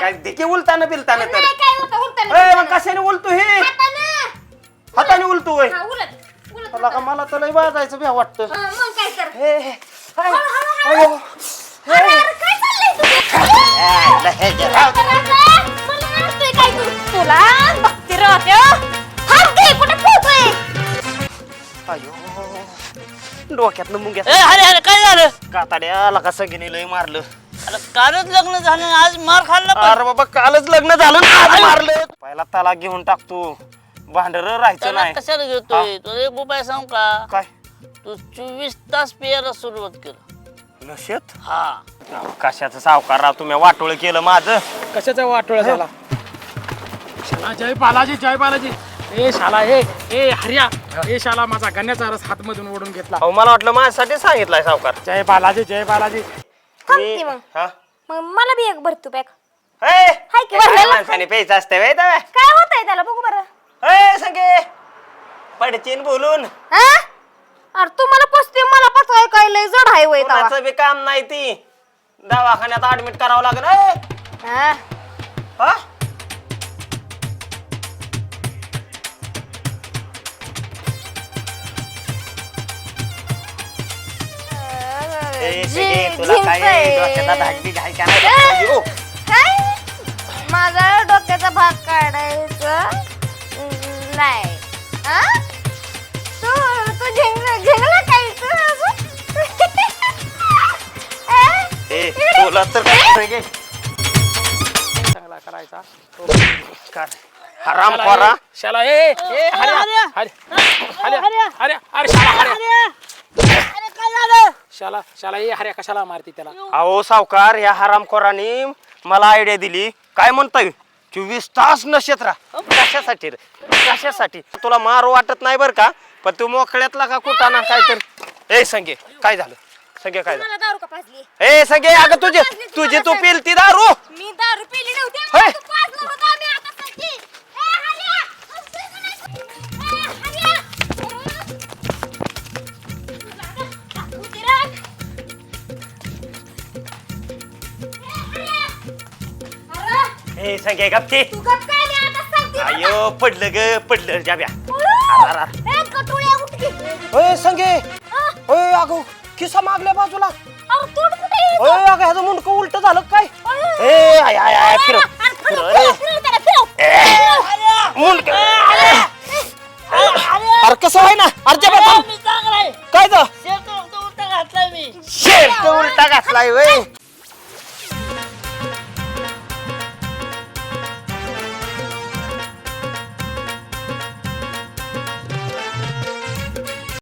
काय देखी उलताना बिलताना तर नाही काय होतं उलटं ए, मग कशाने उलतो हे हातानं. हाताने उलतो होय हा, उलट उलट तुला का मला तर लय वाजायचं बी वाटतं हा, मग काय कर हे, हे, हाय, हळू, हळू, अयो. अरे, अरे, काय चाललंय तुझं? ए, हे, हे, राहू दे. अरे, अरे, मला मारतोय काय तू? तुला बघते राहते हो. थांब की, कुठे पोहतोय? अयो डोक्यातनं मुंग्या अरे अरे काय झालं काताड्याला का सगळ्यांनी लय मारलं अरे कालच लग्न झालं आणि आज मार खाल्ला पण. अरे बाबा कालच लग्न झालं ना आज मारलं. पहिला तला घेऊन टाकतो भांडर राहायचं त्याला नाही. कशाला घेतोय? तुला एक उपाय सांग का? काय? तू चोवीस तास पियाला सुरुवात केलं नशेत? हा. कशाचं सावकार राव तुम्ही वाटोळ केलं माझं. कशाचा वाटोळा झाला? शाला जय बालाजी जय बालाजी. ए शाला ए ए हरिया. ए शाला माझा गण्याचा रस हातमधून ओढून घेतला. अहो मला वाटलं माझ्यासाठी सांगितलंय सावकार. जय बालाजी जय बालाजी. मग. हा? मग मला बी एक भरतो पॅक ए, हाय की भरलेलं? माणसाने प्यायचं असतं? काय होतंय त्याला? बघू बरं. ए, संगे पडचीन बोलून. हा? अरे तुम्हाला पसते मला पचवाय काय? लय जड आहे वय तवा. कोणाचं बी काम नाही ती. दवाखान्यात ऍडमिट करावं लागेल. ए, हा? हा? ए, तुला काय. डोक्याचा का नाही? काय माझा डोक्याचा भाग काढायचा नाही हा तू तू झिंगला झिंगला काय तू अजून? ए, इकडे. तुला तर काय संगे? चांगला करायचा काय? हराम खोरा शाला ए ए अरे शाला शाला शाला ए हरिया कशाला मारती त्याला? अहो सावकार या हरामखोरानी मला आयडिया दिली. काय म्हणताय? चोवीस तास नशेत राहा. कशासाठी रे? कशासाठी? तुला मार वाटत नाही बर का? पण तू मोकळ्यातला का कुटाना काय तर ए संगे काय झालं? संगे काय झालं मला दारू का पाजली? ए संगे अगं तुझे तुझी तू पिलती दारू. मी दारू पिली नव्हती होय. मला तू हरिया! अरे, ए संगे गप्ती तू गप काय नाही आता सांगते मला. अयो पडलं ग पडलं. जाब्या उडू. अरे, अरे. ए, कटोळ्या उठ की. ओय संगे. आ, ओय अगो खिसा मागल्या बाजूला. अरे, तोंड कुठे आहे? ओय अगं ह्याचं मुंडकं उलट झालं काय. ए आय आय आय फिरव. अरे, फिरव, फिरव फिरव, रे फिरव त्याला, फिरव. मुंडक. अरे कसं आहे ना? अरे जबा थांब. मी चांगला आहे. काय शेत उलटा घातलाय मी. शेर उलटा घातलाय वय.